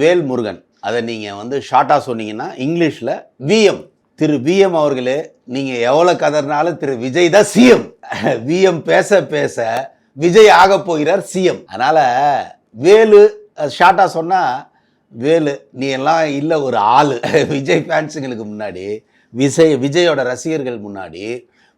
வேல் முருகன் அதை நீங்கள் வந்து ஷார்ட்டாக சொன்னீங்கன்னா இங்கிலீஷில் விஎம் திரு விஎம் அவர்களே நீங்கள் எவ்வளோ கதறினாலும் திரு விஜய் தான் சிஎம் விஎம் பேச பேச விஜய் ஆக போகிறார் சிஎம் அதனால் வேலு ஷார்ட்டாக சொன்னால் வேலு நீ எல்லாம் இல்லை ஒரு ஆள். விஜய் ஃபேன்ஸுங்களுக்கு முன்னாடி விஜய் விஜயோட ரசிகர்கள் முன்னாடி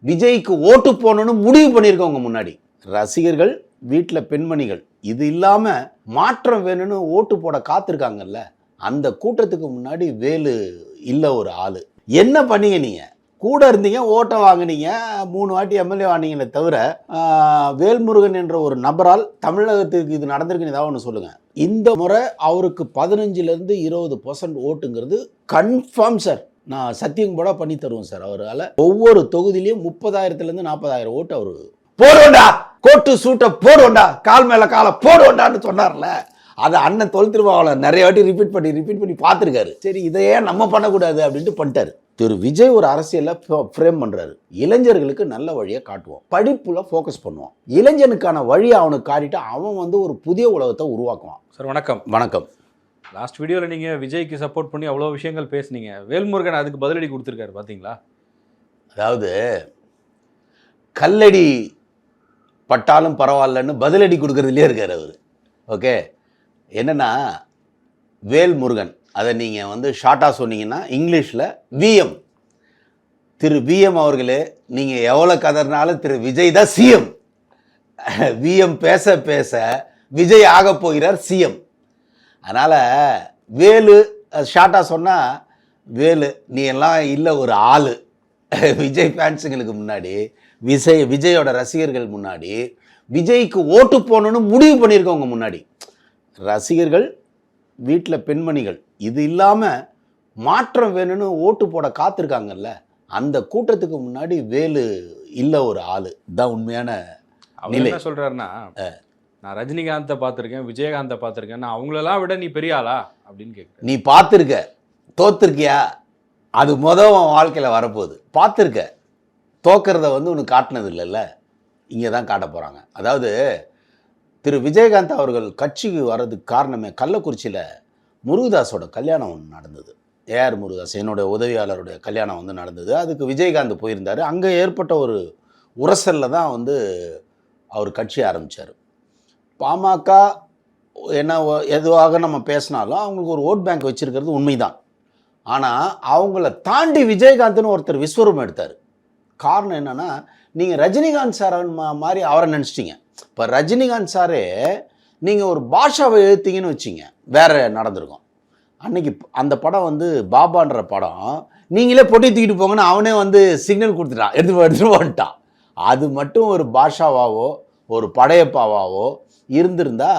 விஜய்க்கு ஓட்டு போகணுன்னு முடிவு பண்ணியிருக்கவங்க முன்னாடி. ரசிகர்கள் வீட்டில் பெண்மணிகள். இது இல்லாமல் மாற்றம் வேணும்னு ஓட்டு போட காத்திருக்காங்கல்ல? அந்த கூட்டத்துக்கு முன்னாடி வேலு இல்லை ஒரு ஆள். என்ன பண்ணீங்க நீங்கள் கூட இருந்தீங்க ஓட்டை வாங்கினீங்க மூணு வாட்டி எம்எல்ஏ வாங்கினீங்களே தவிர வேல்முருகன் என்ற ஒரு நபரால் தமிழகத்துக்கு இது நடந்திருக்குன்னு ஏதாவது ஒன்று சொல்லுங்கள் இந்த முறை அவருக்கு பதினஞ்சுலேருந்து இருபது பர்சன்ட் ஓட்டுங்கிறது கன்ஃபார்ம் சார் நான் சத்தியம் கூட பண்ணி தருவோம் சார் அவரால். ஒவ்வொரு தொகுதியிலையும் முப்பதாயிரத்துலேருந்து நாற்பதாயிரம் ஓட்டு அவர் போடுவோண்டா கோட்டு சூட்டை போடுவோண்டா கால் மேலே காலை போடுவோண்டான்னு சொன்னார்ல. அதை அண்ணன் தொல் திருமாவளவன் நிறைய வாட்டி ரிப்பீட் பண்ணி ரிப்பீட் பண்ணி பார்த்துருக்காரு. சரி இதையே நம்ம பண்ணக்கூடாது அப்படின்ட்டு பண்ணிட்டாரு. திரு விஜய் ஒரு அரசியலில் ஃப்ரேம் பண்ணுறாரு இளைஞர்களுக்கு நல்ல வழியை காட்டுவோம். படிப்புல ஃபோக்கஸ் பண்ணுவோம். இளைஞனுக்கான வழியை அவனுக்கு காட்டிட்டு அவன் வந்து ஒரு புதிய உலகத்தை உருவாக்குவான். சார் வணக்கம். வணக்கம். லாஸ்ட் வீடியோவில் நீங்கள் விஜய்க்கு சப்போர்ட் பண்ணி அவ்வளோ விஷயங்கள் பேசுனீங்க. வேல்முருகன் அதுக்கு பதிலடி கொடுத்துருக்காரு பார்த்தீங்களா அதாவது கல்லடி பட்டாலும் பரவாயில்லன்னு பதிலடி கொடுக்குறதுலே இருக்கார் அவர். ஓகே? என்னென்னா வேல்முருகன் அதை நீங்கள் வந்து ஷார்ட்டாக சொன்னீங்கன்னா இங்கிலீஷில் விஎம் திரு விஎம் அவர்களே நீங்கள் எவ்வளோ கதறினாலும் திரு விஜய் தான் சிஎம் விஎம் பேச பேச விஜய் ஆக போகிறார் சிஎம் அதனால் வேலு ஷார்ட்டாக சொன்னால் வேலு நீ எல்லாம் இல்லை ஒரு ஆள். விஜய் ஃபேன்ஸுங்களுக்கு முன்னாடி விஜய் விஜயோட ரசிகர்கள் முன்னாடி விஜய்க்கு ஓட்டு போகணும்னு முடிவு பண்ணியிருக்கவங்க முன்னாடி. ரசிகர்கள் வீட்டில் பெண்மணிகள் இது இல்லாமல் மாற்றம் வேணும்னு ஓட்டு போட காத்திருக்காங்கல்ல அந்த கூட்டத்துக்கு முன்னாடி வேலு இல்லை ஒரு ஆள். தான் உண்மையான நிலை. என்ன சொல்றாருன்னா நான் ரஜினிகாந்தை பார்த்துருக்கேன் விஜயகாந்தை பார்த்துருக்கேன் நான் அவங்களெல்லாம் விட நீ பெரிய ஆளா? அப்படின்னு கேட்குறேன் நீ பார்த்துருக்க தோத்துருக்கியா? அது மொதல் உன் வாழ்க்கையில் வரப்போகுது. பார்த்துருக்க. தோக்கிறத வந்து உனக்கு காட்டினது இல்லைல்ல? இங்கே தான் காட்ட போகிறாங்க அதாவது திரு விஜயகாந்த் அவர்கள் கட்சிக்கு வர்றதுக்கு காரணமே கள்ளக்குறிச்சியில் முருகதாஸோட கல்யாணம் ஒன்று நடந்தது. ஏஆர் முருகதாஸ் என்னுடைய உதவியாளருடைய கல்யாணம் வந்து நடந்தது. அதுக்கு விஜயகாந்த் போயிருந்தார். அங்கே ஏற்பட்ட ஒரு உரசலில் தான் வந்து அவர் கட்சி ஆரம்பித்தார் பாமக என்ன எதுவாக நம்ம பேசினாலும் அவங்களுக்கு ஒரு ஓட் பேங்க் வச்சுருக்கிறது உண்மைதான். ஆனால் அவங்கள தாண்டி விஜயகாந்த்னு ஒருத்தர் விஸ்வரூபம் எடுத்தார். காரணம் என்னன்னா நீங்கள் ரஜினிகாந்த் சார் மாதிரி அவரை நினச்சிட்டீங்க. இப்போ ரஜினிகாந்த் சாரே நீங்கள் ஒரு பாஷாவை எழுத்தீங்கன்னு வச்சிங்க. வேறு நடந்திருக்கும். அன்னைக்கு அந்த படம் வந்து பாபான்ற படம் நீங்களே பொட்டி தூக்கிட்டு போங்கன்னு அவனே வந்து சிக்னல் கொடுத்துட்டான். எடுத்து போ, எடுத்துட்டு வந்துட்டான். அது மட்டும் ஒரு பாஷாவாவோ ஒரு படையப்பாவாவோ இருந்திருந்தா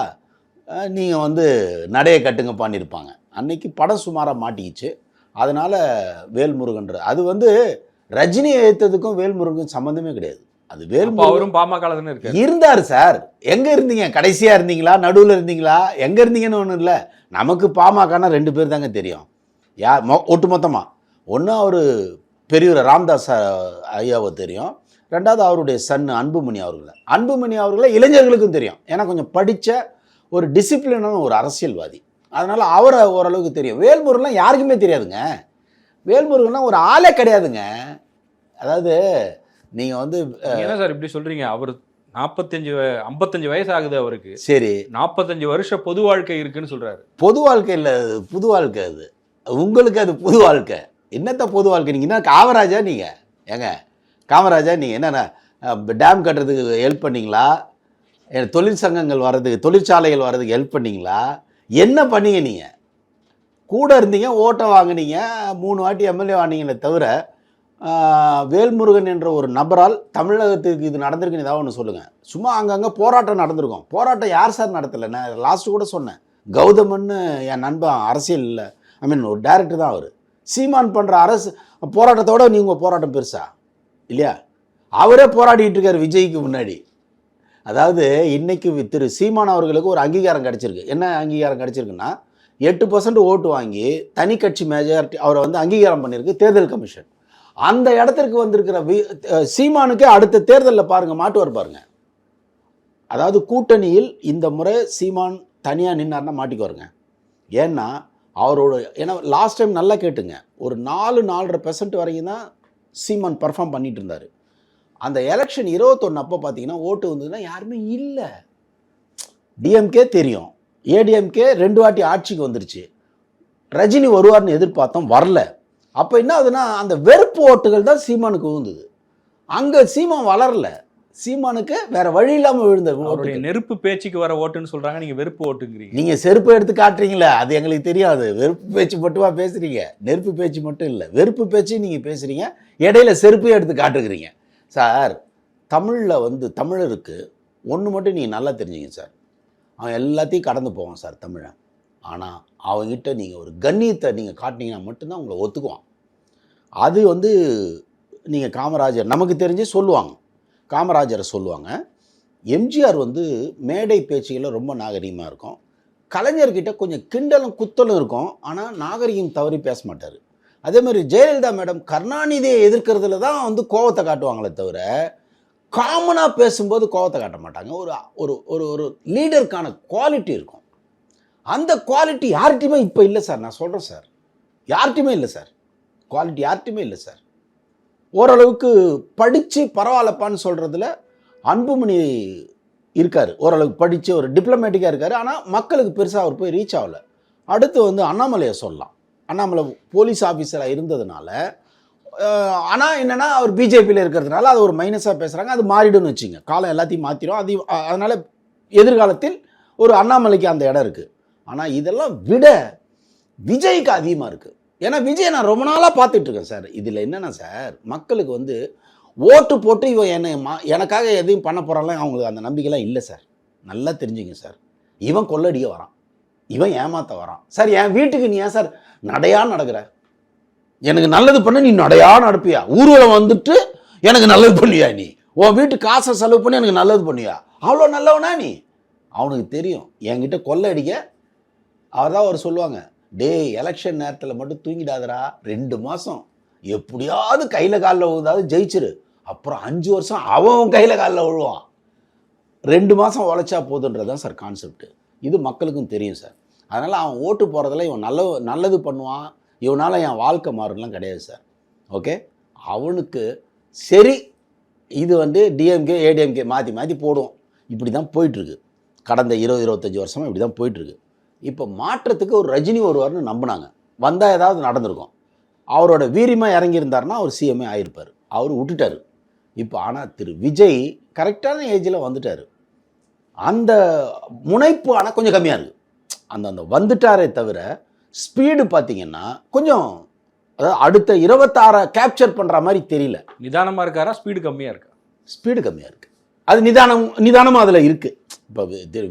நீங்கள் வந்து நடைய கட்டுங்க பண்ணியிருப்பாங்க அன்னைக்கு படம் சுமாராக மாட்டிக்கிச்சு. அதனால் வேல்முருகன்ற அது வந்து ரஜினியை ஏற்றதுக்கும் வேல்முருகனுக்கும் சம்மந்தமே கிடையாது. அது வேல்முருகன் அவரும் பாமக இருந்தார் சார். எங்க இருந்தீங்க? கடைசியா இருந்தீங்களா? நடுவில் இருந்தீங்களா? எங்க இருந்தீங்கன்னு ஒன்றும் இல்லை. நமக்கு பாமகனா ரெண்டு பேர் தாங்க தெரியும். யார் மொ ஒட்டுமொத்தமா. ஒன்று அவர் பெரியவர் ராம்தாஸ் ஐயாவை தெரியும். ரெண்டாவது அவருடைய சன் அன்புமணி அவர்களை. அன்புமணி அவர்களை இளைஞர்களுக்கும் தெரியும். ஏன்னா கொஞ்சம் படித்த ஒரு டிசிப்ளினான ஒரு அரசியல்வாதி. அதனால அவரை ஓரளவுக்கு தெரியும். வேல்முருகன்லாம் யாருக்குமே தெரியாதுங்க. வேல்முருகன்லாம் ஒரு ஆளே கிடையாதுங்க. அதாவது நீங்கள் வந்து என்ன சார் இப்படி சொல்றீங்க? அவர் நாற்பத்தஞ்சு ஐம்பத்தஞ்சு வயசு ஆகுது அவருக்கு. சரி. நாற்பத்தஞ்சு வருஷ பொது வாழ்க்கை இருக்குன்னு சொல்றாரு. பொது வாழ்க்கை இல்லை அது புது வாழ்க்கை அது. உங்களுக்கு அது புது வாழ்க்கை. என்னத்த பொது வாழ்க்கை? நீங்கள் என்ன காமராஜா நீங்கள் ஏங்க காமராஜா நீங்கள் என்னென்ன டேம் கட்டுறதுக்கு ஹெல்ப் பண்ணீங்களா? தொழிற்சங்கங்கள் வர்றதுக்கு தொழிற்சாலைகள் வர்றதுக்கு ஹெல்ப் பண்ணீங்களா? என்ன பண்ணீங்க நீங்கள் கூட இருந்தீங்க ஓட்டை வாங்கினீங்க மூணு வாட்டி எம்எல்ஏ வாங்கினீங்களே தவிர வேல்முருகன் என்ற ஒரு நபரால் தமிழகத்துக்கு இது நடந்திருக்குன்னு ஏதாவது ஒன்று சொல்லுங்கள் சும்மா அங்கங்கே போராட்டம் நடந்திருக்கும். போராட்டம் யார் சார் நடத்தலை? நான் லாஸ்ட்டு கூட சொன்னேன். கௌதமன்னு என் நண்பன் அரசியல் இல்லை. ஐ மீன் ஒரு டேரக்டர் தான் அவர். சீமான் பண்ணுற அரசு போராட்டத்தோடு நீ உங்கள் போராட்டம் பெருசா? இல்லையா? அவரே போராடிட்டு இருக்காரு விஜய்க்கு முன்னாடி. அதாவது இன்னைக்கு திரு சீமான் அவர்களுக்கு ஒரு அங்கீகாரம் கிடைச்சிருக்கு. என்ன அங்கீகாரம் கிடைச்சிருக்குன்னா எட்டு பர்சன்ட் ஓட்டு வாங்கி தனி கட்சி மெஜாரிட்டி அவரை வந்து அங்கீகாரம் பண்ணியிருக்கு தேர்தல் கமிஷன். அந்த இடத்திற்கு வந்திருக்கிற வி சீமானுக்கே அடுத்த தேர்தலில் பாருங்க மாட்டுவார் பாருங்க. அதாவது கூட்டணியில் இந்த முறை சீமான் தனியாக நின்னார்னா மாட்டிக்குவாருங்க ஏன்னா அவரோட ஏன்னா லாஸ்ட் டைம் நல்லா கேட்டுங்க. ஒரு நாலு நாலரை பெர்சன்ட் வரைக்கும் தான் சீமான் பர்ஃபார்ம் பண்ணிட்டு இருந்தார். அந்த எலெக்ஷன் இருபத்தொன்று அப்போ பார்த்தீங்கன்னா ஓட்டு வந்ததுன்னா யாருமே இல்லை. டிஎம்கே தெரியும். ஏடிஎம்கே ரெண்டு வாட்டி ஆட்சிக்கு வந்துருச்சு. ரஜினி வருவார்னு எதிர்பார்த்தோம் வரல. அப்போ என்ன ஆகுதுன்னா அந்த வெறுப்பு ஓட்டுகள் தான் சீமானுக்கு விழுந்தது அங்கே சீமான் வளரல. சீமானுக்கு வேற வழி இல்லாமல் விழுந்த அவருடைய. நெருப்பு பேச்சுக்கு வர ஓட்டுன்னு சொல்றாங்க நீங்க வெறுப்பு ஓட்டுங்கிறீங்க. நீங்க செருப்பு எடுத்து காட்டுறீங்களே அது எங்களுக்கு தெரியாது. வெறுப்பு பேச்சு மட்டுமா பேசுறீங்க? நெருப்பு பேச்சு மட்டும் இல்லை. வெறுப்பு பேச்சு நீங்க பேசுறீங்க இடையில செருப்பையும் எடுத்து காட்டுக்கிறீங்க சார் தமிழில் வந்து தமிழருக்கு ஒன்று மட்டும் நீங்கள் நல்லா தெரிஞ்சுங்க சார். அவன் எல்லாத்தையும் கடந்து போவான் சார் தமிழன். ஆனால் அவங்ககிட்ட நீங்கள் ஒரு கண்ணியத்தை நீங்கள் காட்டினீங்கன்னா மட்டும்தான் உங்களை ஒத்துக்குவான். அது வந்து நீங்கள் காமராஜர் நமக்கு தெரிஞ்சு சொல்லுவாங்க. காமராஜரை சொல்லுவாங்க. எம்ஜிஆர் வந்து மேடை பேச்சுகளில் ரொம்ப நாகரிகமாக இருக்கும். கலைஞர்கிட்ட கொஞ்சம் கிண்டலும் குத்தலும் இருக்கும். ஆனால் நாகரிகம் தவறி பேச மாட்டார். அதே மாதிரி ஜெயலலிதா மேடம் கருணாநிதியை எதிர்க்கிறதுல தான் வந்து கோவத்தை காட்டுவாங்களே தவிர காமனாக பேசும்போது கோவத்தை காட்ட மாட்டாங்க. ஒரு ஒரு ஒரு ஒரு லீடருக்கான குவாலிட்டி இருக்கும். அந்த குவாலிட்டி யார்கிட்டையுமே இப்போ இல்லை சார். நான் சொல்கிறேன் சார். யார்கிட்டையுமே இல்லை சார். குவாலிட்டி யார்கிட்டையுமே இல்லை சார். ஓரளவுக்கு படித்து பரவாயில்லப்பான்னு சொல்கிறதுல அன்புமணி இருக்கார். ஓரளவுக்கு படித்து ஒரு டிப்ளமேட்டிக்காக இருக்கார். ஆனால் மக்களுக்கு பெருசாக அவர் போய் ரீச் ஆகல. அடுத்து வந்து அண்ணாமலையை சொல்லலாம். அண்ணாமலை போலீஸ் ஆஃபீஸராக இருந்ததுனால ஆனால் என்னென்னா அவர் பிஜேபியில் இருக்கிறதுனால அது ஒரு மைனஸாக பேசுகிறாங்க அது மாறிடும்னு வச்சுங்க. காலம் எல்லாத்தையும் மாற்றிடும் அது அதனால் எதிர்காலத்தில் ஒரு அண்ணாமலைக்கு அந்த இடம் இருக்குது ஆனால் இதெல்லாம் விட விஜய்க்கு அதிகமாக இருக்குது ஏன்னா விஜய் நான் ரொம்ப நாளாக பார்த்துட்ருக்கேன் சார். இதில் என்னென்னா சார் மக்களுக்கு வந்து ஓட்டு போட்டு இவன் என்னை மா எனக்காக எதையும் பண்ண போகிறான்லாம் அவங்களுக்கு அந்த நம்பிக்கைலாம் இல்லை சார். நல்லா தெரிஞ்சுங்க சார். இவன் கொள்ளடிக்க வரான். இவன் ஏமாத்த வரான். சார் என் வீட்டுக்கு நீ ஏன் சார்? நடையா நடக்கிற. எனக்கு நல்லது பண்ண நீ நடையா நடப்பியா? ஊர்வலம் வந்துட்டு எனக்கு நல்லது பண்ணியா நீ? உன் வீட்டு காசை செலவு பண்ணி எனக்கு நல்லது பண்ணியா? அவ்வளோ நல்லவனா நீ? அவனுக்கு தெரியும். என்கிட்ட கொள்ளை அடிக்க. அவர் தான் அவர் சொல்லுவாங்க டேய் எலெக்ஷன் நேரத்தில் மட்டும் தூங்கிடாதடா. ரெண்டு மாதம் எப்படியாவது கையில் காலில் விழுதாவது ஜெயிச்சிரு. அப்புறம் அஞ்சு வருஷம் அவன் கையில் காலில் விழுவான். ரெண்டு மாதம் உழைச்சா போதுன்றது தான் சார் கான்செப்ட் இது மக்களுக்கும் தெரியும் சார். அதனால் அவன் ஓட்டு போகிறதுல இவன் நல்ல நல்லது பண்ணுவான். இவனால் என் வாழ்க்கை மாறும்லாம் கிடையாது சார். ஓகே? அவனுக்கு சரி இது வந்து டிஎம்கே ஏடிஎம்கே மாற்றி மாற்றி போடுவோம். இப்படி தான் போயிட்டுருக்கு. கடந்த இருபது இருபத்தஞ்சி வருஷமாக இப்படி தான் போயிட்டுருக்கு. இப்போ மாற்றத்துக்கு ஒரு ரஜினி வருவார்னு நம்பினாங்க. வந்தால் ஏதாவது நடந்திருக்கும். அவரோட வீரியமாக இறங்கியிருந்தார்னா அவர் சிஎம்ஏ ஆயிருப்பார். அவர் விட்டுட்டார். இப்போ ஆனால் திரு விஜய் கரெக்டான ஏஜில் வந்துட்டார். அந்த முனைப்பு ஆனால் கொஞ்சம் கம்மியாக இருக்குது அந்த அந்த வந்துட்டாரே தவிர ஸ்பீடு பார்த்தீங்கன்னா கொஞ்சம் அதாவது அடுத்த இருபத்தாறை கேப்சர் பண்ணுற மாதிரி தெரியல. நிதானமா இருக்காரா? ஸ்பீடு கம்மியா இருக்கா? ஸ்பீடு கம்மியாக இருக்குது அது நிதானம் நிதானமாக அதில் இருக்குது இப்போ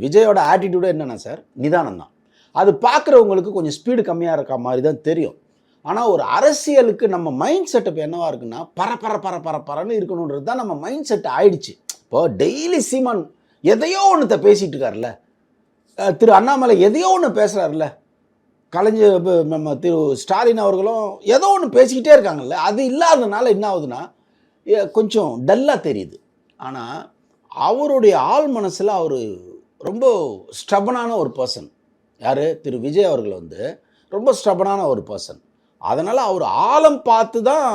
விஜயோட ஆட்டிடியூடு என்னென்னா சார் நிதானம் தான். அது பார்க்குறவங்களுக்கு கொஞ்சம் ஸ்பீடு கம்மியாக இருக்க மாதிரி தான் தெரியும். ஆனால் ஒரு அரசியலுக்கு நம்ம மைண்ட் செட்டப் என்னவா இருக்குன்னா பர பர பர பர பரன்னு இருக்கணுன்றது தான் நம்ம மைண்ட் செட் ஆயிடுச்சு. இப்போ டெய்லி சீமான் எதையோ ஒன்றத்தை பேசிகிட்டு இருக்காருல்ல திரு அண்ணாமலை எதையோ ஒன்று பேசுகிறாருல்ல கலைஞர் நம்ம திரு ஸ்டாலின் அவர்களும் ஏதோ ஒன்று பேசிக்கிட்டே இருக்காங்கல்ல. அது இல்லாததுனால என்ன ஆகுதுன்னா கொஞ்சம் டல்லாக தெரியுது. ஆனால் அவருடைய ஆள் மனசில் அவர் ரொம்ப ஸ்டபனான ஒரு பர்சன் யார்? திரு விஜய் அவர்கள் வந்து ரொம்ப ஸ்டபனான ஒரு பர்சன் அதனால் அவர் ஆழம் பார்த்து தான்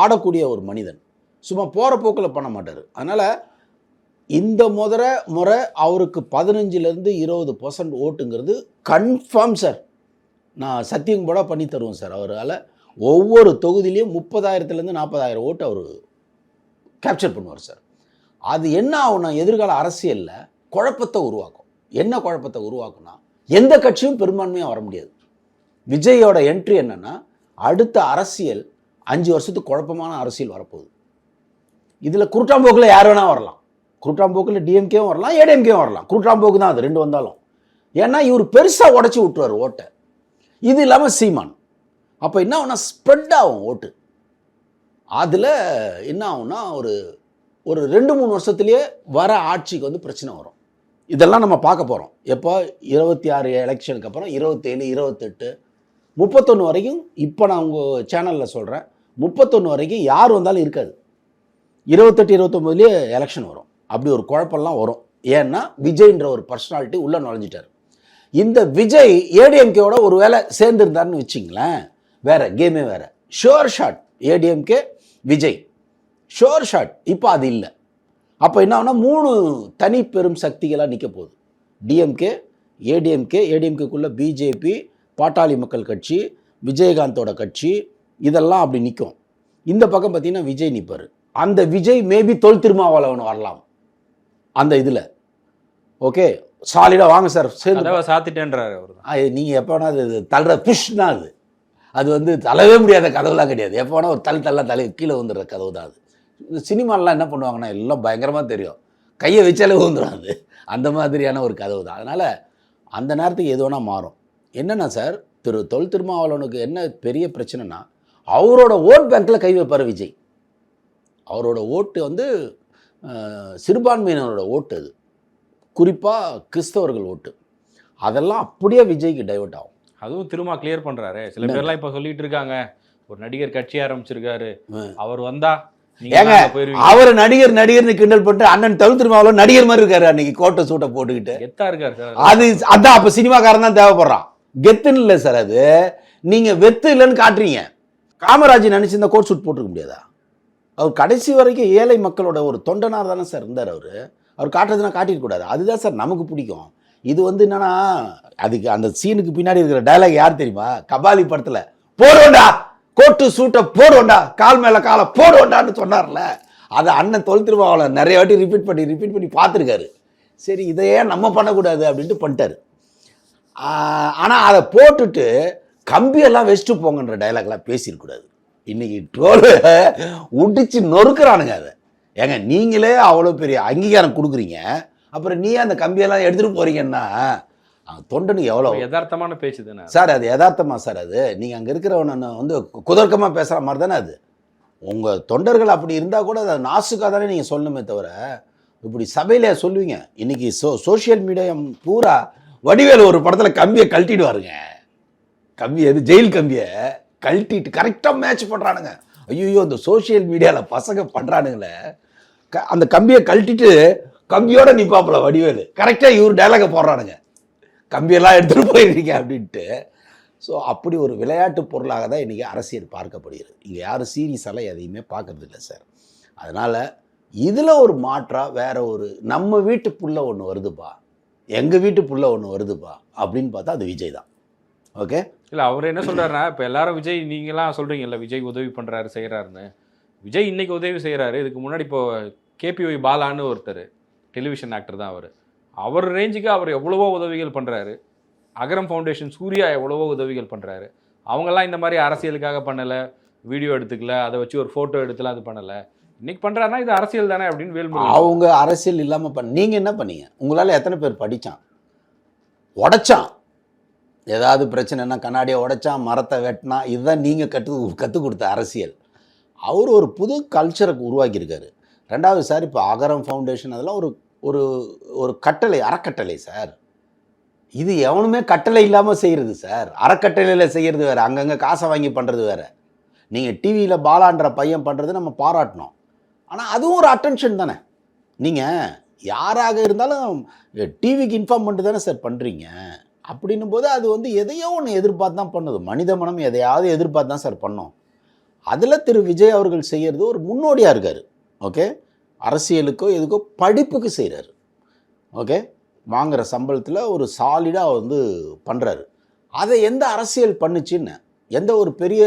ஆடக்கூடிய ஒரு மனிதன். சும்மா போகிற போக்கில் பண்ண மாட்டார். அதனால் இந்த முதற முறை அவருக்கு பதினஞ்சுலேருந்து இருபது பர்சன்ட் ஓட்டுங்கிறது கன்ஃபார்ம் சார் நான் சத்தியம் கூட பண்ணி தருவோம் சார் அவரால். ஒவ்வொரு தொகுதியிலையும் முப்பதாயிரத்துலேருந்து நாற்பதாயிரம் ஓட்டு அவர் கேப்சர் பண்ணுவார் சார் அது என்ன ஆகும்னா எதிர்கால அரசியலில் குழப்பத்தை உருவாக்கும். என்ன குழப்பத்தை உருவாக்கும்னா எந்த கட்சியும் பெரும்பான்மையாக வர முடியாது. விஜயோட என்ட்ரி என்னென்னா அடுத்த அரசியல் அஞ்சு வருஷத்துக்கு குழப்பமான அரசியல் வரப்போகுது. இதில் குருட்டாம்போக்கில் யார் வேணால் வரலாம். குருட்டாம்போக்கில் டிஎம்கேவும் வரலாம் ஏடிஎம்கேவும் வரலாம். குருட்டாம்போக்கு தான் அது ரெண்டு வந்தாலும். ஏன்னா இவர் பெருசாக உடச்சி விட்டுருவார் ஓட்டை. இது இல்லாமல் சீமான். அப்போ என்ன ஆகும்னா ஸ்ப்ரெட் ஆகும் ஓட்டு. அதில் என்ன ஆகும்னா ஒரு ஒரு ரெண்டு மூணு வருஷத்துலேயே வர ஆட்சிக்கு வந்து பிரச்சனை வரும். இதெல்லாம் நம்ம பார்க்க போகிறோம் எப்போ? இருபத்தி ஆறு எலெக்ஷனுக்கு அப்புறம் இருபத்தேழு இருபத்தெட்டு முப்பத்தொன்று வரைக்கும் இப்போ நான் உங்கள் சேனலில் சொல்கிறேன் முப்பத்தொன்று வரைக்கும் யார் வந்தாலும் இருக்காது. இருபத்தெட்டு இருபத்தொம்போதுலேயே எலெக்ஷன் வரும். அப்படி ஒரு குழப்பம்லாம் வரும். ஏன்னா விஜய்ன்ற ஒரு பர்சனாலிட்டி உள்ளே நுழைஞ்சிட்டார். இந்த விஜய் ஏடிஎம்கேவோட ஒரு வேலை சேர்ந்துருந்தாருன்னு வச்சிங்களேன் வேற கேமே வேற. Sure shot ADMK Vijay. Sure shot இப்போ அது இல்லை. அப்போ என்ன ஆகுனா மூணு தனி பெரும் சக்திகளாக நிற்க போகுது. டிஎம்கே ஏடிஎம்கே ஏடிஎம்கேக்குள்ளே பிஜேபி பாட்டாளி மக்கள் கட்சி விஜயகாந்தோட கட்சி இதெல்லாம் அப்படி நிற்கும் இந்த பக்கம் பார்த்தீங்கன்னா விஜய் நிற்பார் அந்த விஜய் மேபி தொல் திருமாவளவன் வரலாம். அந்த இதில். ஓகே சாலிடாக வாங்க சார் சேர்ந்து சாத்திட்டேன்றாரு அவர் தான். நீங்கள் எப்போ வேணா அது தள்ளுற புஷ்னா அது. அது வந்து தள்ளவே முடியாத கதவுலாம் கிடையாது. எப்போ வேணா ஒரு தள் தள்ள தலை கீழே வந்துடுற கதவு தான் அது. இந்த சினிமாலலாம் என்ன பண்ணுவாங்கன்னா எல்லாம் பயங்கரமாக தெரியும். கையை வச்சாலே வந்துடும் அது. அந்த மாதிரியான ஒரு கதவு தான். அதனால் அந்த நேரத்துக்கு எது வேணால் மாறும். என்னென்னா சார் திரு தொல் திருமாவளவனுக்கு என்ன பெரிய பிரச்சனைனா அவரோட ஓட் பேங்க்கில் கை வைப்பார் விஜய். அவரோட ஓட்டு வந்து சிறுபான்மையினரோட ஓட்டு அது. குறிப்பாக கிறிஸ்தவர்கள் ஓட்டு. அதெல்லாம் அப்படியே விஜய்க்கு டைவர்ட் ஆகும். அதுவும் திரும்ப கிளியர் பண்றாரு. சில பேர்லாம் இப்ப சொல்லிட்டு இருக்காங்க. ஒரு நடிகர் கட்சி ஆரம்பிச்சிருக்காரு. அவர் வந்தா ஏங்க அவர் நடிகர் நடிகர்னு கிண்டல் பண்ணிட்டு அண்ணன் தொல் திருமாவளவன் நடிகர் மாதிரி இருக்காரு அன்னைக்கு கோட்டை சூட்டை போட்டுக்கிட்டு. கெத்தா இருக்காரு அது அதான் அப்ப சினிமாக்காரன் தான் தேவைப்படுறான். கெத்துன்னு இல்லை சார் அது. நீங்க வெத்து இல்லைன்னு காட்டுறீங்க. காமராஜ் நினைச்சிருந்தா கோட் சூட் போட்டிருக்க முடியாதா? அவர் கடைசி வரைக்கும் ஏழை மக்களோட ஒரு தொண்டனார் தானே சார் இருந்தார் அவர். அவர் காட்டுறதுனா காட்டிடக்கூடாது. அதுதான் சார் நமக்கு பிடிக்கும். இது வந்து என்னன்னா அதுக்கு அந்த சீனுக்கு பின்னாடி இருக்கிற டயலாக் யார் தெரியுமா? கபாலி படத்தில் போடுவோண்டா! கோட்டு சூட்டை போடுவோண்டா! கால் மேலே காலை போடுவோண்டான்னு சொன்னார்ல. அதை அண்ணன் தொல் திருமாவளவன் நிறைய வாட்டி ரிப்பீட் பண்ணி ரிப்பீட் பண்ணி பார்த்துருக்காரு. சரி இதையே நம்ம பண்ணக்கூடாது அப்படின்ட்டு பண்ணிட்டாரு. ஆனால் அதை போட்டுட்டு கம்பியெல்லாம் வச்சுட்டு போங்கன்ற டயலாக்லாம் பேசியிருக்கூடாது இன்னைக்கு ட்ரோலு உடிச்சு நொறுக்குறானுங்க அதை. ஏங்க நீங்களே அவ்வளோ பெரிய அங்கீகாரம் கொடுக்குறீங்க. அப்புறம் நீ அந்த கம்பியெல்லாம் எடுத்துகிட்டு போறீங்கன்னா தொண்டனுக்கு எவ்வளோ? யதார்த்தமான பேச்சு தானே சார் அது யதார்த்தமா சார் அது? நீங்கள் அங்கே இருக்கிறவன வந்து குதர்க்கமாக பேசுகிற மாதிரி தானே அது? உங்கள் தொண்டர்கள் அப்படி இருந்தால் கூட அதை நாசுக்காக தானே நீங்கள் சொல்லணுமே தவிர இப்படி சபையில சொல்லுவீங்க. இன்னைக்கு சோ சோஷியல் மீடியா பூரா வடிவேலு ஒரு படத்தில் கம்பியை கழட்டிடுவாருங்க. கம்பி எது? ஜெயில் கம்பியை. கழட்டிட்டு கரெக்டாக மேட்ச் பண்ணுறானுங்க ஐயோ இந்த சோஷியல் மீடியாவில் பசங்க பண்ணுறானுங்களே க அந்த கம்பியை கழட்டிட்டு கம்பியோட நிற்பாப்பில் வடிவேலு. கரெக்டாக இவர் டைலாக போடுறானுங்க. கம்பியெல்லாம் எடுத்துகிட்டு போயிருக்கீங்க அப்படின்ட்டு. ஸோ அப்படி ஒரு விளையாட்டு பொருளாக தான் இன்றைக்கி அரசியல் பார்க்கப்படுகிறது. இங்கே யாரும் சீரியஸாலாம் எதையுமே பார்க்கறது இல்லை சார் அதனால் இதில் ஒரு மாற்றாக வேற ஒரு நம்ம வீட்டு புள்ள ஒன்று வருதுப்பா. எங்கள் வீட்டு புள்ள ஒன்று வருதுப்பா. அப்படின்னு பார்த்தா அது விஜய் தான். ஓகே இல்லை அவர் என்ன சொல்கிறாருன்னா இப்போ எல்லாரும் விஜய் நீங்களாம் சொல்கிறீங்கல்ல விஜய் உதவி பண்ணுறாரு செய்கிறாருன்னு விஜய் இன்றைக்கி உதவி செய்கிறாரு இதுக்கு முன்னாடி இப்போ கேபிஒய் பாலான்னு ஒருத்தர் டெலிவிஷன் ஆக்டர் தான் அவர். அவர் ரேஞ்சுக்கு அவர் எவ்வளவோ உதவிகள் பண்ணுறாரு அகரம் ஃபவுண்டேஷன் சூர்யா எவ்வளவோ உதவிகள் பண்ணுறாரு அவங்கெல்லாம் இந்த மாதிரி அரசியலுக்காக பண்ணலை வீடியோ எடுத்துக்கல அதை வச்சு ஒரு ஃபோட்டோ எடுத்துலாம் அது பண்ணலை. இன்னைக்கு பண்ணுறாருனா இது அரசியல் தானே அப்படின்னு வேல்முருகன் அவங்க அரசியல் இல்லாமல் பண்ண நீங்கள் என்ன பண்ணீங்க? உங்களால் எத்தனை பேர் படித்தான் உடைச்சான். ஏதாவது பிரச்சனைனா கண்ணாடியை உடைச்சா மரத்தை வெட்டினா இதுதான் நீங்கள் கற்று கற்றுக் கொடுத்த அரசியல். அவர் ஒரு புது கல்ச்சரை உருவாக்கியிருக்காரு. ரெண்டாவது சார் இப்போ அகரம் ஃபவுண்டேஷன் அதெல்லாம் ஒரு ஒரு ஒரு கட்டளை அறக்கட்டளை சார். இது எவனுமே கட்டளை இல்லாமல் செய்கிறது சார். அறக்கட்டளையில் செய்கிறது வேறு அங்கங்கே காசை வாங்கி பண்ணுறது வேறு. நீங்கள் டிவியில் பாலான்ற பையன் பண்ணுறது நம்ம பாராட்டணும். ஆனால் அதுவும் ஒரு அட்டென்ஷன் தானே. நீங்கள் யாராக இருந்தாலும் டிவிக்கு இன்ஃபார்ம் பண்ணிட்டு தானே சார் பண்ணுறீங்க அப்படின்னும் போது அது வந்து எதையோ ஒன்று எதிர்பார்த்து தான் பண்ணுது. மனித மனம் எதையாவது எதிர்பார்த்து தான் சார் பண்ணோம். அதில் திரு விஜய் அவர்கள் செய்கிறது ஒரு முன்னோடியாக இருக்கார். ஓகே? அரசியலுக்கோ எதுக்கோ படிப்புக்கு செய்கிறாரு ஓகே? வாங்குகிற சம்பளத்தில் ஒரு சாலிடாக வந்து பண்ணுறாரு அதை எந்த அரசியல் பண்ணுச்சுன்னு எந்த ஒரு பெரிய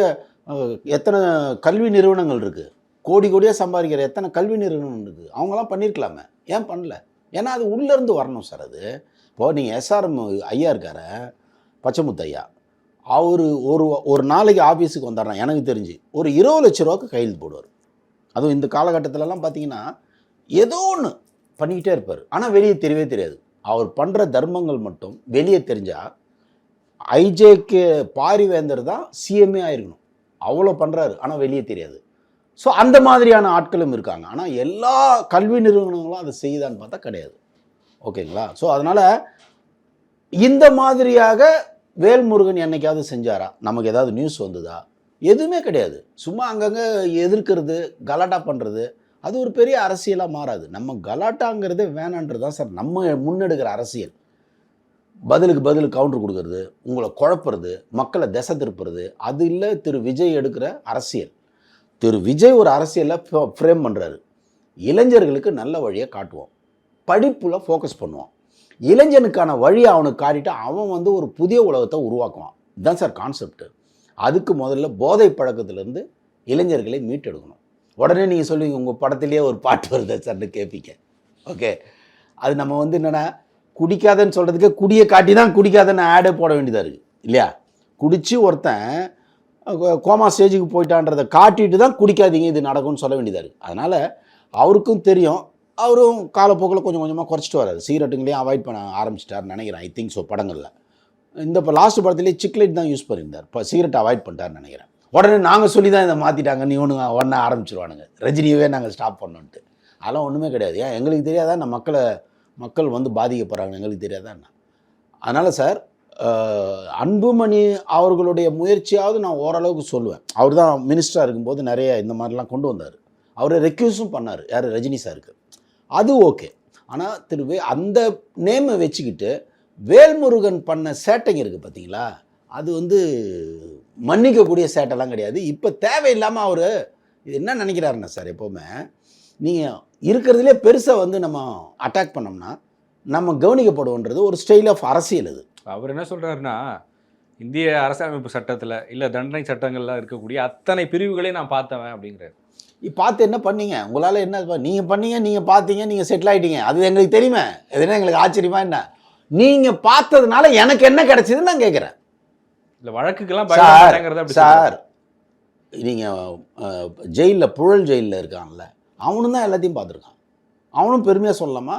எத்தனை கல்வி நிறுவனங்கள் இருக்குது கோடி கோடியாக சம்பாதிக்கிற எத்தனை கல்வி நிறுவனம் இருக்குது அவங்களாம் பண்ணியிருக்கலாமே ஏன் பண்ணல? ஏன்னா அது உள்ளேருந்து வரணும் சார் அது. இப்போது நீங்கள் எஸ்ஆர்எம் ஐயா இருக்கார பச்சைமுத்து ஐயா அவர் ஒரு ஒரு நாளைக்கு ஆஃபீஸுக்கு வந்தார்னா எனக்கு தெரிஞ்சு ஒரு இருபது லட்ச ரூபாய்க்கு கையெழுத்து போடுவார். அதுவும் இந்த காலகட்டத்திலலாம் பார்த்தீங்கன்னா ஏதோ ஒன்று பண்ணிக்கிட்டே இருப்பார். ஆனால் வெளியே தெரியவே தெரியாது. அவர் பண்ணுற தர்மங்கள் மட்டும் வெளியே தெரிஞ்சால் ஐஜேகே பாரிவேந்தர் தான் சிஎம்ஏ ஆயிருக்கணும். அவ்வளோ பண்ணுறாரு ஆனால் வெளியே தெரியாது. ஸோ அந்த மாதிரியான ஆட்களும் இருக்காங்க. ஆனால் எல்லா கல்வி நிறுவனங்களும் அதை செய்யுதான்னு பார்த்தா கிடையாது. ஓகேங்களா? ஸோ அதனால் இந்த மாதிரியாக வேல்முருகன் என்னைக்காவது செஞ்சாரா? நமக்கு ஏதாவது நியூஸ் வந்ததா? எதுவுமே கிடையாது. சும்மா அங்கங்கே எதிர்க்கிறது கலாட்டா பண்ணுறது அது ஒரு பெரிய அரசியலாக மாறாது. நம்ம கலாட்டாங்கிறதே வேணான்றது தான் சார். நம்ம முன்னெடுக்கிற அரசியல். பதிலுக்கு பதில் கவுண்டர் கொடுக்கறது உங்களை குழப்புறது மக்களை திசை திருப்புறது அது இல்லை திரு விஜய் எடுக்கிற அரசியல். திரு விஜய் ஒரு அரசியலை ஃப்ரேம் பண்ணுறாரு இளைஞர்களுக்கு நல்ல வழியை காட்டுவோம். படிப்பில் ஃபோக்கஸ் பண்ணுவான். இளைஞனுக்கான வழியை அவனுக்கு காட்டிட்டு அவன் வந்து ஒரு புதிய உலகத்தை உருவாக்குவான். இதுதான் சார் கான்செப்ட்டு அதுக்கு முதல்ல போதை பழக்கத்திலேருந்து இளைஞர்களை மீட்டெடுக்கணும். உடனே நீங்கள் சொல்லுவீங்க உங்கள் படத்திலேயே ஒரு பாட்டு வருது சார்னு கேட்பீங்க ஓகே அது நம்ம வந்து என்னென்னா குடிக்காதன்னு சொல்கிறதுக்கு குடியை காட்டி தான் குடிக்காதன்னு ஆடே போட வேண்டியதாக இருக்குது இல்லையா? குடித்து ஒருத்தன் கோமா ஸ்டேஜுக்கு போயிட்டான்றதை காட்டிட்டு தான் குடிக்காதீங்க இது நடக்கும்னு சொல்ல வேண்டியதாக இருக்குது அதனால் அவருக்கும் தெரியும் அவரும் காலப்போக்கில் கொஞ்சம் கொஞ்சமாக குறைச்சிட்டு வராரு. சிகரெட்டுங்களையும் அவாய்ட் பண்ண ஆரம்பிச்சிட்டாருன்னு நினைக்கிறேன். ஐ திங்க் ஸோ படங்களில். இந்த இப்போ லாஸ்ட் படத்துலேயே சிக்லைட் தான் யூஸ் பண்ணியிருந்தார். இப்போ சிகரெட் அவாய்ட் பண்ணிட்டாருன்னு நினைக்கிறேன். உடனே நாங்கள் சொல்லி தான் இதை மாற்றிட்டாங்க நீ ஒன்று ஒன்றா ஆரம்பிச்சிருவானுங்க. ரஜினியவே நாங்கள் ஸ்டாப் பண்ணோன்ட்டு. அதெல்லாம் ஒன்றுமே கிடையாது. ஏன் எங்களுக்கு தெரியாதா நம்ம மக்களை மக்கள் வந்து பாதிக்கப்படுறாங்க எங்களுக்கு தெரியாதா என்ன? அதனால் சார் அன்புமணி அவர்களுடைய முயற்சியாவது நான் ஓரளவுக்கு சொல்லுவேன். அவர் தான் மினிஸ்டராக இருக்கும்போது நிறைய இந்த மாதிரிலாம் கொண்டு வந்தார். அவரை ரெக்யூஸும் பண்ணார். யார்? ரஜினி சாருக்கு அது ஓகே. ஆனால் திரு அந்த நேமை வச்சுக்கிட்டு வேல்முருகன் பண்ண சேட்டைங்க இருக்குது பார்த்தீங்களா அது வந்து மன்னிக்கக்கூடிய சேட்டைலாம் கிடையாது. இப்போ தேவையில்லாமல் அவர் இது என்ன நினைக்கிறாருன்னா சார் எப்போவுமே நீங்கள் இருக்கிறதுலே பெருசாக வந்து நம்ம அட்டாக் பண்ணோம்னா நம்ம கவனிக்கப்படுவோன்றது ஒரு ஸ்டைல் ஆஃப் அரசியல் அது. அவர் என்ன சொல்கிறாருன்னா இந்திய அரசியலமைப்பு சட்டத்தில் இல்லை தண்டனை சட்டங்கள்லாம் இருக்கக்கூடிய அத்தனை பிரிவுகளையும் நான் பார்த்தவன் அப்படிங்கிறார். பார்த்து என்ன பண்ணீங்க? உங்களால் என்ன நீங்கள் பண்ணீங்க நீங்கள் பார்த்தீங்க நீங்கள் செட்டில் ஆயிட்டீங்க. அது எங்களுக்கு தெரியுமே. எதுனா எங்களுக்கு ஆச்சரியமா என்ன? நீங்கள் பார்த்ததுனால எனக்கு என்ன கிடைச்சதுன்னு நான் கேட்குறேன் இல்ல வழக்குக்கெல்லாம் சார் சார் நீங்கள் ஜெயிலில் புழல் ஜெயிலில் இருக்கான்ல அவனும் தான் எல்லாத்தையும் பார்த்துருக்கான். அவனும் பெருமையாக சொல்லலாமா?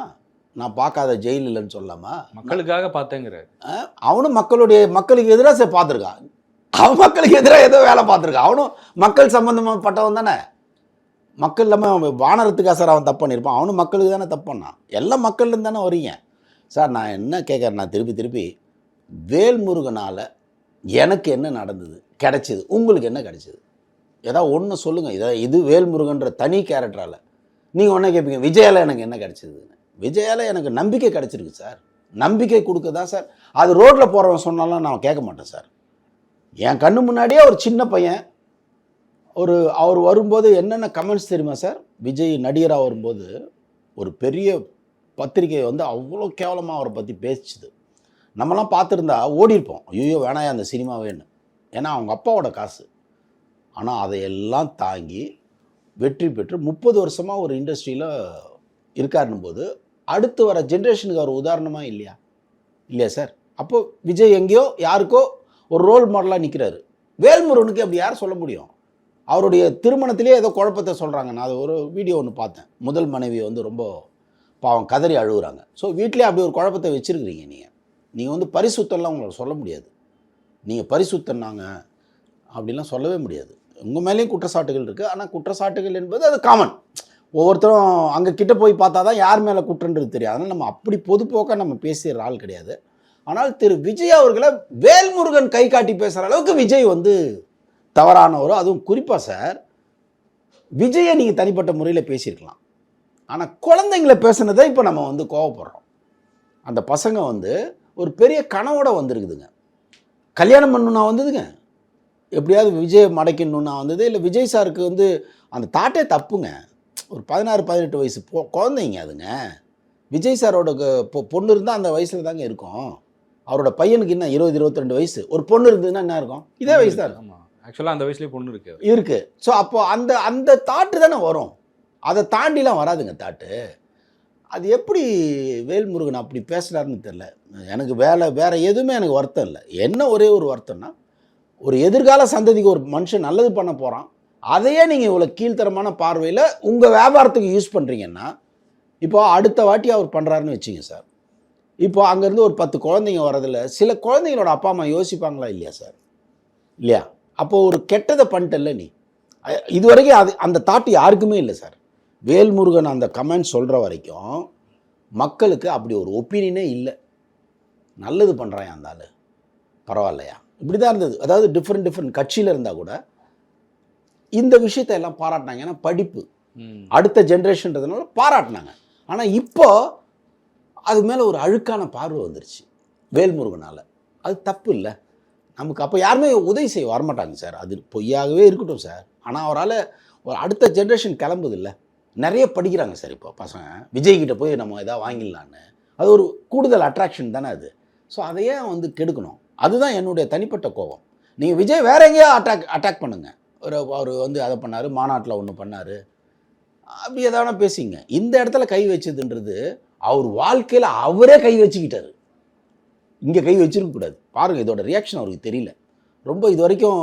நான் பார்க்காத ஜெயில் இல்லைன்னு சொல்லலாமா? சொல்றாரு. மக்களுக்காக பார்த்தேங்கிறாரு. அஹ், அவனும் மக்களுடைய மக்களுக்கு எதிராக பார்த்துருக்கான். அவன் மக்களுக்கு எதிராக ஏதோ வேலை பார்த்துருக்கான். அவனும் மக்கள் சம்மந்தப்பட்டவன் தானே. மக்கள் இல்லாமல் அவன் வானரத்துக்காக சார் அவன் தப்பு பண்ணியிருப்பான். அவனும் மக்களுக்கு தானே தப்பு பண்ணான். எல்லாம் மக்கள்லேருந்து தானே வரீங்க. சார் நான் என்ன கேட்குறேன் நான் திருப்பி திருப்பி வேல்முருகனால் எனக்கு என்ன நடந்தது? கிடச்சிது. உங்களுக்கு என்ன கிடச்சிது? ஏதாவது ஒன்று சொல்லுங்கள் இதை இது வேல்முருகன்ற தனி கேரக்டரால் நீங்கள் ஒன்றே கேட்பீங்க விஜயால எனக்கு என்ன கிடச்சிதுன்னு. விஜயால எனக்கு நம்பிக்கை கிடச்சிருக்கு சார். நம்பிக்கை கொடுக்க தான் சார்? அது ரோட்டில் போகிறவன் சொன்னாலும் நான் கேட்க மாட்டேன் சார். என் கண்ணு முன்னாடியே ஒரு சின்ன பையன் ஒரு அவர் வரும்போது என்னென்ன கமெண்ட்ஸ் தெரியுமா சார் விஜய் நடிகராக வரும்போது ஒரு பெரிய பத்திரிகை வந்து அவ்வளோ கேவலமாக அவரை பற்றி பேசிச்சுது. நம்மலாம் பார்த்துருந்தா ஓடிருப்போம் ஐயோ வேணாயா அந்த சினிமா வேணும் ஏன்னா அவங்க அப்பாவோட காசு. ஆனால் அதையெல்லாம் தாங்கி வெற்றி பெற்று முப்பது வருஷமாக ஒரு இண்டஸ்ட்ரியில் இருக்காருன்னும் போது அடுத்து வர ஜென்ரேஷனுக்கு அவர் உதாரணமாக இல்லையா? இல்லையா சார் அப்போது விஜய் எங்கேயோ யாருக்கோ ஒரு ரோல் மாடலாக நிற்கிறாரு வேல்முருகனுக்கு அப்படி யார் சொல்ல முடியும்? அவருடைய திருமணத்திலே ஏதோ குழப்பத்தை சொல்கிறாங்க நான் அது ஒரு வீடியோ ஒன்று பார்த்தேன். முதல் மனைவி வந்து ரொம்ப பாவம் கதறி அழுகுறாங்க. ஸோ வீட்டிலே அப்படி ஒரு குழப்பத்தை வச்சுருக்கிறீங்க நீங்கள் நீங்கள் வந்து பரிசுத்தம்லாம் உங்களை சொல்ல முடியாது. நீங்கள் பரிசுத்தன்னாங்க அப்படிலாம் சொல்லவே முடியாது. உங்கள் மேலேயும் குற்றச்சாட்டுகள் இருக்குது ஆனால் குற்றச்சாட்டுகள் என்பது அது காமன் ஒவ்வொருத்தரும் அங்கே கிட்ட போய் பார்த்தா தான் யார் மேலே குற்றன்றது தெரியும். அதனால் நம்ம அப்படி பொதுப்போக்காக நம்ம பேசுகிற ஆள் கிடையாது. ஆனால் திரு விஜய் அவர்களை வேல்முருகன் கை காட்டி பேசுகிற அளவுக்கு விஜய் வந்து தவறானவரோ அதுவும் குறிப்பாக சார் விஜயை நீங்கள் தனிப்பட்ட முறையில் பேசியிருக்கலாம். ஆனால் குழந்தைங்கள பேசுனதை இப்போ நம்ம வந்து கோவப்படுறோம். அந்த பசங்க வந்து ஒரு பெரிய கனவோட வந்திருக்குதுங்க. கல்யாணம் பண்ணணும்னா வந்ததுங்க. எப்படியாவது விஜய் மடக்கணும்னா வந்தது. இல்லை விஜய் சாருக்கு வந்து அந்த தாட்டே தப்புங்க. ஒரு பதினாறு பதினெட்டு வயசு பொ குழந்தைங்க அதுங்க. விஜய் சாரோட பொண்ணு இருந்தால் அந்த வயசில் தாங்க இருக்கும். அவரோட பையனுக்கு என்ன இருபது இருபத்தி ரெண்டு வயசு. ஒரு பொண்ணு இருந்ததுன்னா என்ன இருக்கும்? இதே வயசு தான் இருக்கும். ஆக்சுவலாக அந்த வயசுலேயே பொண்ணு இருக்கு இருக்கு. ஸோ அப்போ அந்த அந்த தாட்டு தானே வரும். அதை தாண்டிலாம் வராதுங்க தாட்டு. அது எப்படி வேல்முருகன் அப்படி பேசுகிறாருன்னு தெரில எனக்கு வேலை வேற எதுவுமே எனக்கு வருத்தம் இல்லை. என்ன ஒரே ஒரு வருத்தம்னா ஒரு எதிர்கால சந்ததிக்கு ஒரு மனுஷன் நல்லது பண்ண போகிறான் அதையே நீங்கள் இவ்வளோ கீழ்த்தரமான பார்வையில் உங்கள் வியாபாரத்துக்கு யூஸ் பண்ணுறீங்கன்னா இப்போ அடுத்த வாட்டி அவர் பண்ணுறாருன்னு வச்சுங்க சார். இப்போ அங்கேருந்து ஒரு பத்து குழந்தைங்க வரதில் சில குழந்தைங்களோட அப்பா அம்மா யோசிப்பாங்களா இல்லையா சார்? இல்லையா? அப்போ ஒரு கெட்டதை பண்ணிட்டல்ல நீ. இது வரைக்கும் அது அந்த தாட்டு யாருக்குமே இல்லை சார் வேல்முருகன் அந்த கமெண்ட் சொல்கிற வரைக்கும் மக்களுக்கு அப்படி ஒரு ஒப்பீனியனே இல்லை. நல்லது பண்ணுறான் அந்த ஆள். பரவாயில்லையா? இப்படி தான் இருந்தது. அதாவது டிஃப்ரெண்ட் டிஃப்ரெண்ட் கட்சியில் இருந்தால் கூட இந்த விஷயத்தை எல்லாம் பாராட்டினாங்க. ஏன்னா படிப்பு. அடுத்த ஜென்ரேஷன்றதுனால பாராட்டினாங்க. ஆனால் இப்போ அது மேலே ஒரு அழுக்கான பார்வை வந்துருச்சு. வேல்முருகனால். அது தப்பு இல்லை. நமக்கு அப்போ யாருமே உதவி செய்ய வரமாட்டாங்க சார். அது பொய்யாகவே இருக்கட்டும் சார். ஆனால் அவரால் ஒரு அடுத்த ஜென்ரேஷன் கிளம்புது இல்லை நிறைய படிக்கிறாங்க சார் இப்போ பசங்க. விஜய்கிட்ட போய் நம்ம எதாவது வாங்கிடலான்னு. அது ஒரு கூடுதல் அட்ராக்ஷன் தானே அது. ஸோ அதையே வந்து கெடுக்கணும். அதுதான் என்னுடைய தனிப்பட்ட கோபம். நீங்கள் விஜய் வேற எங்கேயோ அட்டாக் அட்டாக் பண்ணுங்கள் ஒரு அவர் வந்து அதை பண்ணார் மாநாட்டில் ஒன்று பண்ணார். அப்படி எதாவது பேசிங்க. இந்த இடத்துல கை வச்சதுன்றது அவர் வாழ்க்கையில் அவரே கை வச்சுக்கிட்டாரு. இங்கே கை வச்சிருக்க கூடாது. பாருங்கள் இதோட ரியாக்ஷன் அவருக்கு தெரியல. ரொம்ப இது வரைக்கும்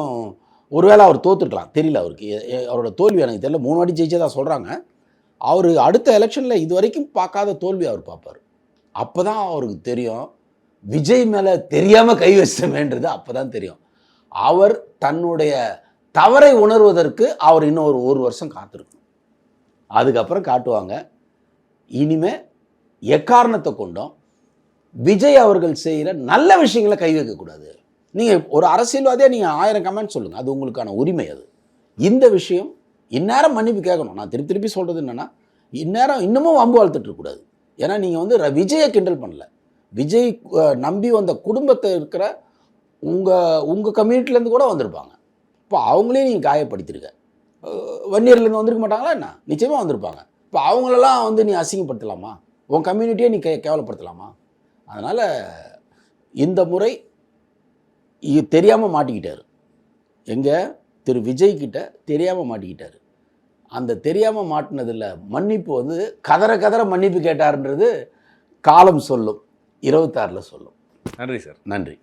ஒருவேளை அவர் தோத்துருக்கலாம். தெரியல அவருக்கு. அவரோட தோல்வி எனக்கு தெரியல. மூணு வாட்டி ஜெயிச்சதா சொல்கிறாங்க அவர் அடுத்த எலெக்ஷனில் இது வரைக்கும் பார்க்காத தோல்வி அவர் பார்ப்பார். அப்போ தான் அவருக்கு தெரியும். விஜய் மேலே தெரியாமல் கை வச்சமேன்றது அப்போ தான் தெரியும். அவர் தன்னுடைய தவறை உணர்வதற்கு அவர் இன்னும் ஒரு ஒரு வருஷம் காத்திருக்கணும் அதுக்கப்புறம் காட்டுவாங்க. இனிமே எக்காரணத்தை கொண்டும் விஜய் அவர்கள் செய்கிற நல்ல விஷயங்களை கை வைக்கக்கூடாது. நீங்கள் ஒரு அரசியல்வாதியாக நீங்கள் ஆயிரம் கமெண்ட் சொல்லுங்கள் அது உங்களுக்கான உரிமை அது. இந்த விஷயம் இந்நேரம் மன்னிப்பு கேட்கணும். நான் திருப்பி திருப்பி சொல்கிறது என்னென்னா இந்நேரம் இன்னமும் வம்பு வளர்த்துட்டு இருக்கக்கூடாது. ஏன்னா நீங்கள் வந்து விஜயை கிண்டல் பண்ணல. விஜய் நம்பி வந்த குடும்பத்தை இருக்கிற உங்கள் உங்கள் கம்யூனிட்டிலேருந்து கூட வந்திருப்பாங்க. இப்போ அவங்களையும் நீங்கள் காயப்படுத்திருக்க. வன்னியர்லேருந்து வந்திருக்க மாட்டாங்களா என்ன? நிச்சயமாக வந்திருப்பாங்க. இப்போ அவங்களெல்லாம் வந்து நீ அசிங்கப்படுத்தலாமா? உன் கம்யூனிட்டியை நீ கே கேவலப்படுத்தலாமா? அதனால் இந்த முறை தெரியாமல் மாட்டிக்கிட்டார். எங்கே? திரு விஜய் கிட்ட தெரியாமல் மாட்டிக்கிட்டார். அந்த தெரியாமல் மாட்டினதில் மன்னிப்பு வந்து கதற கதற மன்னிப்பு கேட்டார்ன்றது காலம் சொல்லும் இருபத்தாறில் சொல்லும். நன்றி சார். நன்றி.